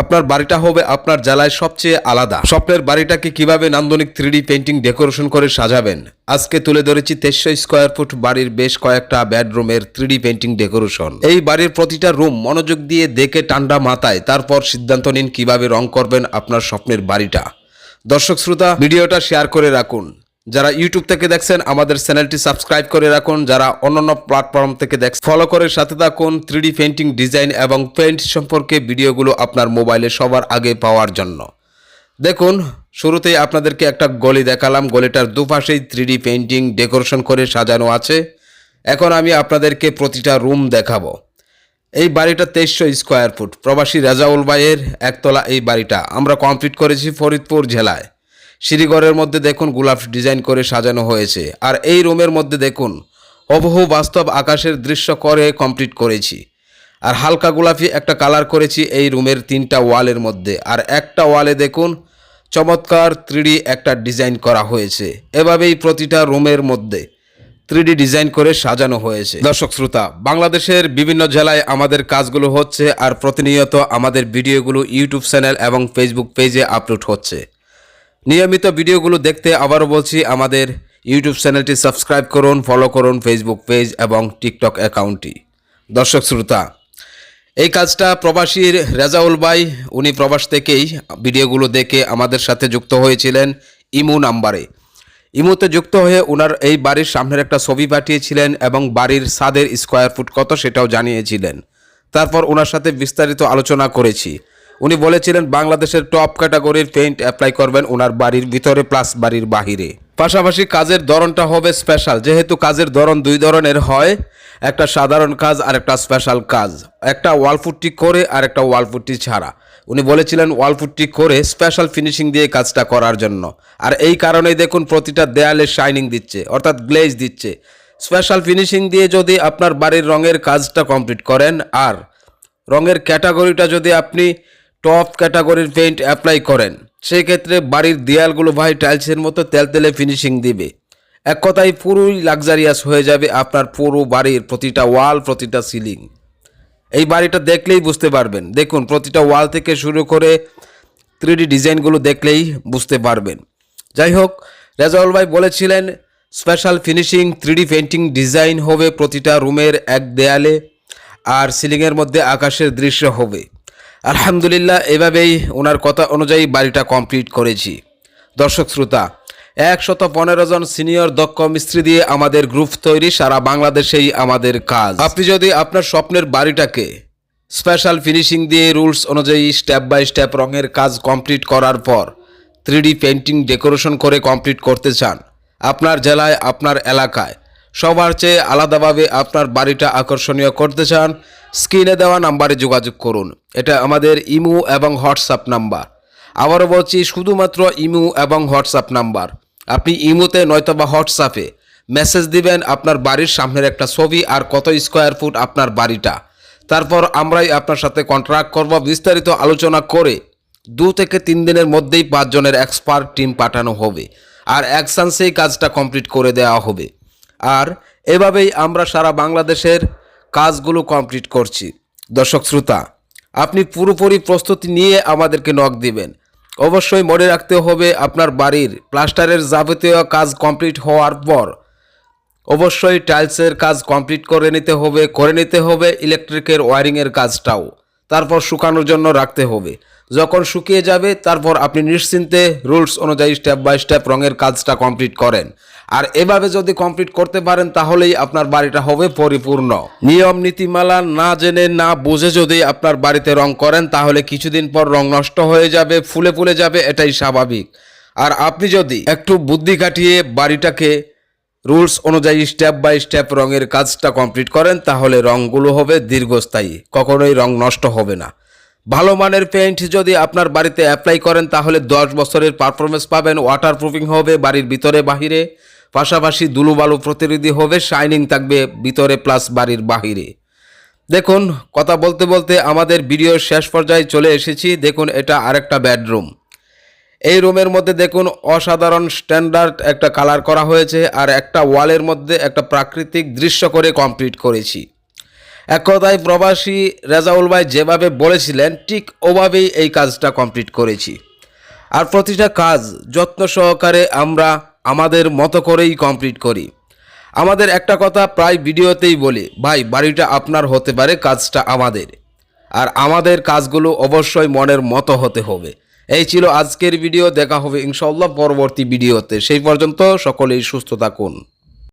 আপনার বাড়িটা হবে আপনার জেলায় সবচেয়ে আলাদা। স্বপ্নের বাড়িটাকে কীভাবে নান্দনিক থ্রিডি পেন্টিং ডেকোরেশন করে সাজাবেন? আজকে তুলে ধরেছি তেইশশো স্কোয়ার ফুট বাড়ির বেশ কয়েকটা বেডরুমের থ্রিডি পেন্টিং ডেকোরেশন। এই বাড়ির প্রতিটা রুম মনোযোগ দিয়ে দেখে ঠান্ডা মাথায়, তারপর সিদ্ধান্ত নিন কীভাবে রং করবেন আপনার স্বপ্নের বাড়িটা। দর্শক শ্রোতা, ভিডিওটা শেয়ার করে রাখুন। যারা ইউটিউব থেকে দেখছেন, আমাদের চ্যানেলটি সাবস্ক্রাইব করে রাখুন। যারা অন্যান্য প্ল্যাটফর্ম থেকে দেখ ফলো করে সাথে থাকুন। থ্রিডি পেন্টিং ডিজাইন এবং পেন্ট সম্পর্কে ভিডিওগুলো আপনার মোবাইলে সবার আগে পাওয়ার জন্য। দেখুন, শুরুতেই আপনাদেরকে একটা গলি দেখালাম। গলিটার দুপাশেই থ্রিডি পেন্টিং ডেকোরেশন করে সাজানো আছে। এখন আমি আপনাদেরকে প্রতিটা রুম দেখাবো। এই বাড়িটা তেইশশো স্কোয়ার ফুট প্রবাসী রাজাউল ভাইয়ের একতলা এই বাড়িটা। আমরা কমপ্লিট করেছি ফরিদপুর জেলায়। সিঁড়িঘরের মধ্যে দেখুন গোলাপ ডিজাইন করে সাজানো হয়েছে। আর এই রুমের মধ্যে দেখুন হুবহু বাস্তব আকাশের দৃশ্য করে কমপ্লিট করেছি। আর হালকা গোলাপি একটা কালার করেছি এই রুমের তিনটা ওয়ালের মধ্যে। আর একটা ওয়ালে দেখুন, চমৎকার থ্রিডি একটা ডিজাইন করা হয়েছে। এভাবেই প্রতিটা রুমের মধ্যে থ্রিডি ডিজাইন করে সাজানো হয়েছে। দর্শক, শ্রোতা, বাংলাদেশের বিভিন্ন জেলায় আমাদের কাজগুলো হচ্ছে আর প্রতিনিয়ত আমাদের ভিডিওগুলো ইউটিউব চ্যানেল এবং ফেসবুক পেজে আপলোড হচ্ছে। নিয়মিত ভিডিওগুলো দেখতে আবারও বলছি, আমাদের ইউটিউব চ্যানেলটি সাবস্ক্রাইব করুন ফলো করুন ফেসবুক পেজ এবং টিকটক অ্যাকাউন্টটি দর্শক শ্রোতা, এই কাজটা প্রবাসীর রেজাউল ভাই, উনি প্রবাস থেকেই ভিডিওগুলো দেখে আমাদের সাথে যুক্ত হয়েছিলেন ইমু নাম্বারে। ইমুতে যুক্ত হয়ে ওনার এই বাড়ির সামনের একটা ছবি পাঠিয়েছিলেন এবং বাড়ির ছাদের স্কোয়ার ফুট কত সেটাও জানিয়েছিলেন। তারপর ওনার সাথে বিস্তারিত আলোচনা করেছি। উনি বলেছিলেন, বাংলাদেশের টপ ক্যাটাগরির পেইন্ট অ্যাপ্লাই করবেন ওনার বাড়ির ভিতরে প্লাস বাড়ির বাহিরে। পাশাপাশি কাজের ধরনটা হবে স্পেশাল যেহেতু কাজের ধরন দুই ধরনের হয়, একটা সাধারণ কাজ আর একটা স্পেশাল কাজ। একটা ওয়ালফুটটি করে আর একটা ওয়ালফুটটি ছাড়া। উনি বলেছিলেন ওয়ালফুটটি করে স্পেশাল ফিনিশিং দিয়ে কাজটা করার জন্য। আর এই কারণেই দেখুন, প্রতিটা দেয়ালে শাইনিং দিচ্ছে, অর্থাৎ গ্লেজ দিচ্ছে। স্পেশাল ফিনিশিং দিয়ে যদি আপনার বাড়ির রঙের কাজটা কমপ্লিট করেন, আর রঙের ক্যাটাগরিটা যদি আপনি টপ ক্যাটাগরির পেইন্ট অ্যাপ্লাই করেন। সেই ক্ষেত্রে বাড়ির দেয়ালগুলো ভাই টাইলসের মতো তেলতেলে ফিনিশিং দিবে। এক কথায় পুরোই লাক্সারিয়াস হয়ে যাবে আপনার পুরো বাড়ির প্রতিটা ওয়াল, প্রতিটা সিলিং। এই বাড়িটা দেখলেই বুঝতে পারবেন। দেখুন, প্রতিটা ওয়াল থেকে শুরু করে থ্রিডি ডিজাইনগুলো দেখলেই বুঝতে পারবেন। যাই হোক রেজাউল ভাই বলেছিলেন, special finishing, three D painting design হবে প্রতিটা রুমের এক দেয়ালে আর সিলিংয়ের মধ্যে আকাশের দৃশ্য হবে। আলহামদুলিল্লাহ, এভাবেই ওনার কথা অনুযায়ী বাড়িটা কমপ্লিট করেছি। দর্শক শ্রোতা, একশত পনেরো জন সিনিয়র দক্ষ মিস্ত্রি দিয়ে আমাদের গ্রুপ তৈরি, সারা বাংলাদেশেই আমাদের কাজ। আপনি যদি আপনার স্বপ্নের বাড়িটাকে স্পেশাল ফিনিশিং দিয়ে রুলস অনুযায়ী স্টেপ বাই স্টেপ রঙের কাজ কমপ্লিট করার পর থ্রিডি পেন্টিং ডেকোরেশন করে কমপ্লিট করতে চান, আপনার জেলায়, আপনার এলাকায় সবার চেয়ে আলাদাভাবে আপনার বাড়িটা আকর্ষণীয় করতে চান, স্ক্রিনে দেওয়া নাম্বারে যোগাযোগ করুন। এটা আমাদের ইমু এবং হোয়াটসঅ্যাপ নাম্বার। আবারও বলছি, শুধুমাত্র ইমু এবং হোয়াটসঅ্যাপ নাম্বার। আপনি ইমুতে নয়তোবা হোয়াটসঅ্যাপে মেসেজ দিবেন আপনার বাড়ির সামনের একটা ছবি আর কত স্কোয়ার ফুট আপনার বাড়িটা। তারপর আমরাই আপনার সাথে কন্ট্রাক্ট করব, বিস্তারিত আলোচনা করে দু থেকে তিন দিনের মধ্যেই পাঁচজনের এক্সপার্ট টিম পাঠানো হবে। আর এক চান্সেই কাজটা কমপ্লিট করে দেওয়া হবে। আর এভাবেই আমরা সারা বাংলাদেশের কাজগুলো কমপ্লিট করছি। দর্শক শ্রোতা, আপনি পুরোপুরি প্রস্তুতি নিয়ে আমাদেরকে নক দিবেন। অবশ্যই মনে রাখতে হবে আপনার বাড়ির প্লাস্টারের যাবতীয় কাজ কমপ্লিট হওয়ার পর অবশ্যই টাইলসের কাজ কমপ্লিট করে নিতে হবে, করে নিতে হবে, ইলেকট্রিকের ওয়ারিংয়ের কাজটাও। তারপর শুকানোর জন্য রাখতে হবে। যখন শুকিয়ে যাবে, তারপর আপনি নিশ্চিন্তে রুলস অনুযায়ী স্টেপ বাই স্টেপ রঙের কাজটা কমপ্লিট করেন। আর এভাবে যদি কমপ্লিট করতে পারেন, তাহলেই আপনার বাড়িটা হবে পরিপূর্ণ। নিয়ম, নীতিমালা না জেনে, না বুঝে যদি আপনার বাড়িতে রং করেন, তাহলে কিছুদিন পর রং নষ্ট হয়ে যাবে, ফুলে ফুলে যাবে, এটাই স্বাভাবিক। আর আপনি যদি একটু বুদ্ধি কাটিয়ে বাড়িটাকে রুলস অনুযায়ী স্টেপ বাই স্টেপ রঙের কাজটা কমপ্লিট করেন, তাহলে রঙগুলো হবে দীর্ঘস্থায়ী। কখনোই রং নষ্ট হবে না। ভালো মানের পেইন্ট যদি আপনার বাড়িতে অ্যাপ্লাই করেন, তাহলে দশ বছরের পারফরমেন্স পাবেন ওয়াটার প্রুফিং হবে, বাড়ির ভিতরে, বাহিরে। পাশাপাশি দুলুবালু প্রতিরোধী হবে শাইনিং থাকবে ভিতরে প্লাস বাড়ির বাহিরে। দেখুন, কথা বলতে বলতে আমাদের ভিডিওর শেষ পর্যায়ে চলে এসেছি। দেখুন, এটা আরেকটা বেডরুম এই রুমের মধ্যে দেখুন, অসাধারণ স্ট্যান্ডার্ড একটা কালার করা হয়েছে, আর একটা ওয়ালের মধ্যে একটা প্রাকৃতিক দৃশ্য করে কমপ্লিট করেছি। এক কথায় প্রবাসী রেজাউল ভাই যেভাবে বলেছিলেন, ঠিক ওভাবেই এই কাজটা কমপ্লিট করেছি। আর প্রতিটা কাজ যত্ন সহকারে আমরা আমাদের মতো করেই কমপ্লিট করি। আমাদের একটা কথা প্রায় ভিডিওতেই বলি, ভাই, বাড়িটা আপনার হতে পারে, কাজটা আমাদের। আর আমাদের কাজগুলো অবশ্যই মনের মতো হতে হবে। এই ছিল আজকের ভিডিও, দেখা হবে ইনশাল্লাহ পরবর্তী ভিডিওতে। সেই পর্যন্ত সকলেই সুস্থ থাকুন।